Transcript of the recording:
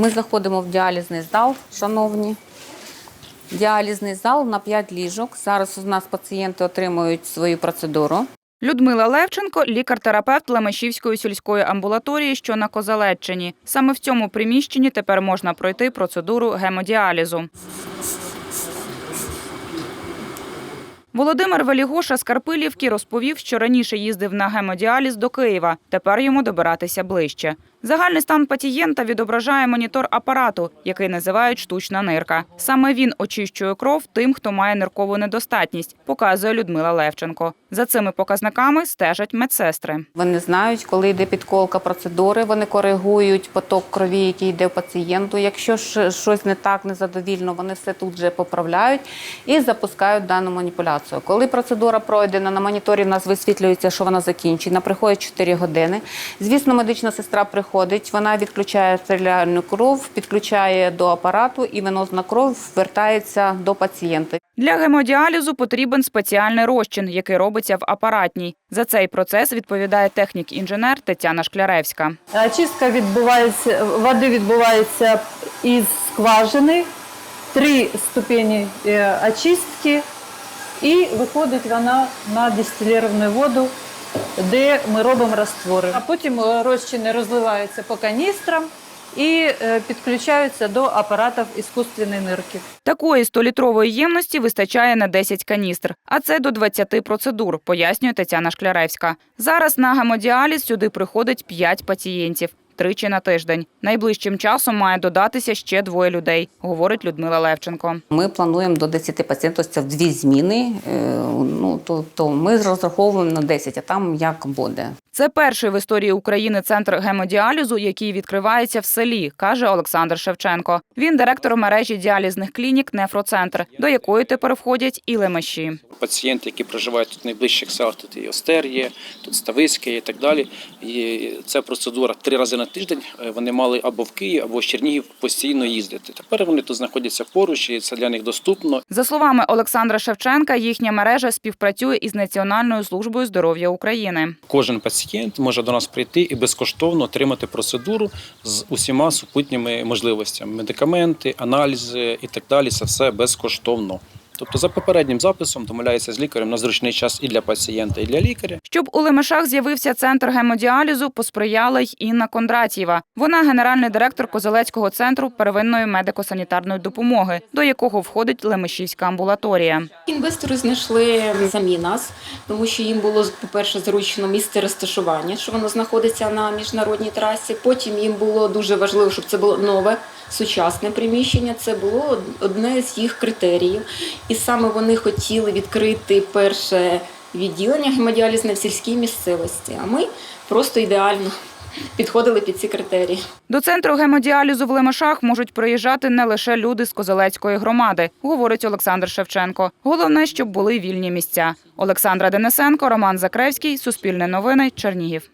Ми заходимо в діалізний зал, шановні. Діалізний зал на 5 ліжок. Зараз у нас пацієнти отримують свою процедуру. Людмила Левченко лікар-терапевт Лемешівської сільської амбулаторії, що на Козалеччині. Саме в цьому приміщенні тепер можна пройти процедуру гемодіалізу. Володимир Велігоша з Карпилівки розповів, що раніше їздив на гемодіаліз до Києва. Тепер йому добиратися ближче. Загальний стан пацієнта відображає монітор апарату, який називають штучна нирка. Саме він очищує кров тим, хто має ниркову недостатність, показує Людмила Левченко. За цими показниками стежать медсестри. Вони знають, коли йде підколка процедури, вони коригують поток крові, який йде пацієнту. Якщо щось не так, незадовільно, вони все тут же поправляють і запускають дану маніпуляцію. Коли процедура пройдена, на моніторі в нас висвітлюється, що вона закінчена, приходить 4 години. Звісно, медична сестра приходить, вона відключає артеріальну кров, підключає до апарату і венозна кров вертається до пацієнта. Для гемодіалізу потрібен спеціальний розчин, який робиться в апаратній. За цей процес відповідає технік-інженер Тетяна Шкляревська. Очистка відбувається, води відбувається із скважини, три ступені е, очистки, і виходить вона на дистиліровану воду, де ми робимо раствори. А потім е, розчини розливаються по каністрам і е, підключаються до апаратів іскусственної нирки. Такої 100-літрової ємності вистачає на 10 каністр, а це до 20 процедур, пояснює Тетяна Шкляревська. Зараз на гемодіаліз сюди приходить 5 пацієнтів. Тричі на тиждень. Найближчим часом має додатися ще двоє людей, говорить Людмила Левченко. Ми плануємо до 10 пацієнтів, це в дві зміни. Е, Ну, тобто ми розраховуємо на 10, а там як буде. Це перший в історії України центр гемодіалізу, який відкривається в селі, каже Олександр Шевченко. Він директор мережі діалізних клінік Нефроцентр, до якої тепер входять і лемеші. Пацієнти, які проживають тут в найближчих селах, тут і Остер є, тут Ставицьке і так далі. І ця процедура три рази на тиждень. Е, Вони мали або в Київ, або в Чернігів постійно їздити. Тепер вони тут знаходяться поруч, і це для них доступно. За словами Олександра Шевченка, їхня мережа співпрацює із Національною службою здоров'я України. Кожен пацієнт може до нас прийти і безкоштовно отримати процедуру з усіма супутніми можливостями: медикаменти, аналізи і так далі. Це все безкоштовно. Тобто за попереднім записом домовляється з лікарем на зручний час і для пацієнта, і для лікаря. Щоб у Лемешах з'явився центр гемодіалізу, посприяла й Інна Кондратєва. Вона генеральний директор Козелецького центру первинної медико-санітарної допомоги, до якого входить Лемешівська амбулаторія. Інвестори знайшли самі нас, тому що їм було, по-перше, зручно місце розташування, що воно знаходиться на міжнародній трасі. Потім їм було дуже важливо, щоб це було нове, сучасне приміщення. Це було одне з їх критеріїв. І саме вони хотіли відкрити перше відділення гемодіалізне в сільській місцевості. А ми просто ідеально підходили під ці критерії. До центру гемодіалізу в Лемешах можуть приїжджати не лише люди з Козелецької громади, говорить Олександр Шевченко. Головне, щоб були вільні місця. Олександра Денисенко, Роман Закревський, Суспільне новини, Чернігів.